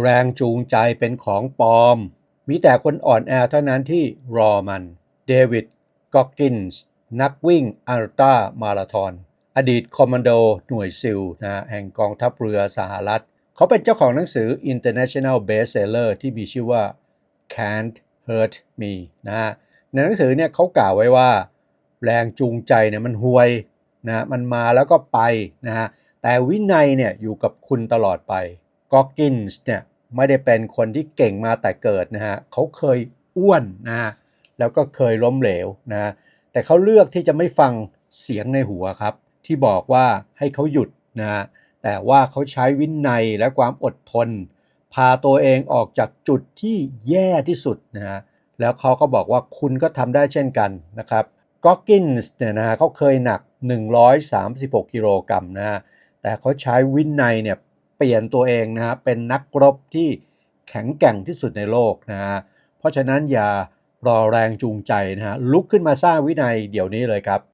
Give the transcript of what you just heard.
แรงจูงใจเป็นของปลอม มีแต่คนอ่อนแอเท่านั้นที่รอมัน เดวิดก็อกกินส์นักวิ่งอัลต้ามาราธอนอดีตคอมมานโดหน่วยซิลนะแห่งกองทัพเรือสหรัฐ เขาเป็นเจ้าของหนังสือ International Bestseller ที่มีชื่อว่า Can't Hurt Me นะฮะในหนังสือเนี่ยเขากล่าวไว้ว่า แรงจูงใจเนี่ยมันห่วยนะมันมาแล้วก็ไปนะฮะแต่วินัยเนี่ยอยู่กับคุณตลอดไปกอกกินส์เนี่ย ไม่ได้เป็นคนที่เก่งมาแต่เกิดนะฮะเขาเคยอ้วนนะฮะแล้วก็เคยล้มเหลวนะฮะแต่เขาเลือกที่จะไม่ฟังเสียงในหัวครับ ที่บอกว่าให้เขาหยุดนะฮะแต่ว่าเขาใช้วินัยและความอดทน พาตัวเองออกจากจุดที่แย่ที่สุดนะฮะแล้วเขาก็บอกว่าคุณก็ทำได้เช่นกันนะครับก็อกกินส์เนี่ยนะฮะเขาเคยหนัก 136 กิโลกรัมนะฮะแต่เขาใช้วินัยเนี่ย เปลี่ยนตัวเองนะฮะเป็นนักรบที่แข็งแกร่งที่สุดในโลกนะฮะเพราะฉะนั้นอย่ารอแรงจูงใจนะฮะลุกขึ้นมาสร้างวินัยเดี๋ยวนี้เลยครับ